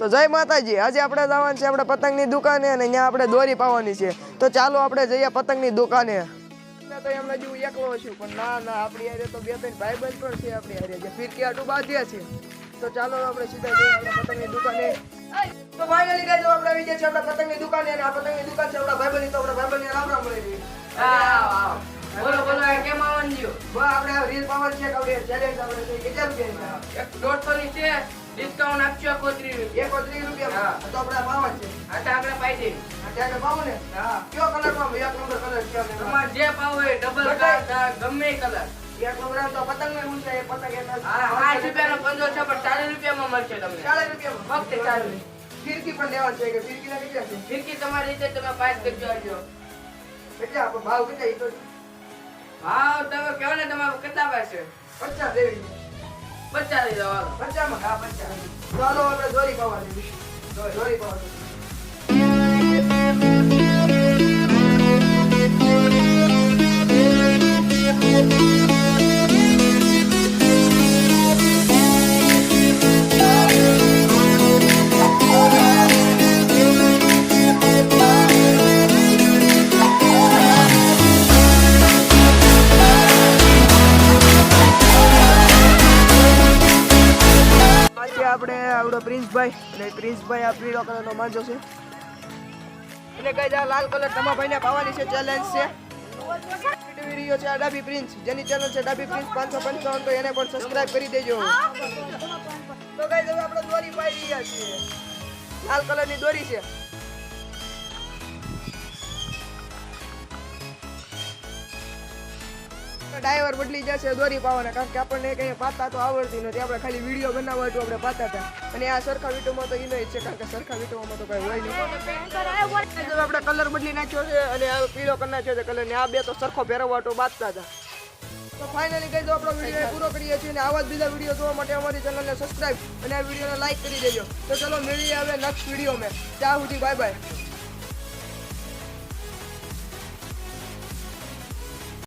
તો જય માતાજી. આજે આપણે જવાનું છે આપણે પતંગની દુકાને અને અહીંયા આપણે દોરી પાવાની છે. તો ચાલો આપણે જઈએ પતંગની દુકાને. તો એમને જેવું એકલો છું પણ ના ના આપણી હારે તો બે ત્રણ ભાઈબંધ પણ છે આપણી હારે જે ફિરકી આટું બાંધ્યા છે. તો ચાલો આપણે સીધા જઈએ આપણે પતંગની દુકાને. તો ફાઇનલી ગાઈસ આપણે આવી ગયા છે આપણે પતંગની દુકાને અને આ પતંગની દુકાન છે આપણા ભાઈબંધની તો આપણા ભાઈબંધને રામ રામ મળી બોલો ની છે ડિસ્કાઉન્ટ આપજો કોતરી રૂપિયા એક ત્રીસ રૂપિયા હા. તો પાવન છે આ તો આપણે પાઈ પાવો ને હા કયો કલર એક કલર છે તમારે જે ભાવ હોય ડબલ. ગમે કલર એક તો પતંગ ને ઊંચા એ પતંગ એના હા સાઠ રૂપિયાનો પંજો છે પણ ચાલીસ રૂપિયામાં મળશે તમને ચાલીસ રૂપિયામાં ફક્ત ચાલીસ ફિરકી પણ લેવા છે કે ફિરકી ના કેટલા તમારી રીતે તમે પાસ કરજો આવજો ભાવ કેટલા ભાવ તમે કહો ને તમારે કેટલા પાસે પચાસ દેવી પચાસ હાલો. પચાસમાં હા પચાસ. ચાલો આપણે દોરી દેવી દોરી પાવા આવડો પ્રિન્સભાઈ અને પ્રિન્સભાઈ આ પીળો કલરનો માંજો છે. એટલે કઈ આ લાલ કલર તમારા ભાઈને પાવાની છે ચેલેન્જ છે. રહ્યો છે આ ડાબી પ્રિન્સ, જેની ચેનલ છે ડાબી પ્રિન્સ પાંચસો પંચાવન, તો એને પણ સબસ્ક્રાઇબ કરી દેજો. તો કઈ હવે આપણે દોરી પાઈ રહ્યા છીએ. લાલ કલરની દોરી છે. ડ્રાઈવર બદલી જશે દોરી પાવાના, કારણ કે આપણને કઈ પાતા તો આવડતી નથી. આપણે ખાલી વીડિયો બનાવવા હતું આપણે પાતા હતા. અને આ સરખા વિડીયોમાં તો એનો જ છે, કારણ કે સરખા વિડીયોમાં તો કઈ હોય નહીં. આપણે કલર બદલી નાખ્યો છે અને આ પીળો કરી નાખ્યો છે કલર ને આ બે તો સરખો ફેરવવાટો બાંધતા હતા. તો ફાઇનલી કહી દો આપણો વીડિયો પૂરો કરીએ છીએ અને આવા જ બીજા વીડિયો જોવા માટે અમારી ચેનલને સબસ્ક્રાઇબ અને આ વિડીયોને લાઈક કરી દેજો. તો ચલો, મળીએ હવે નેક્સ્ટ વીડિયો મેં ત્યાં સુધી બાય બાય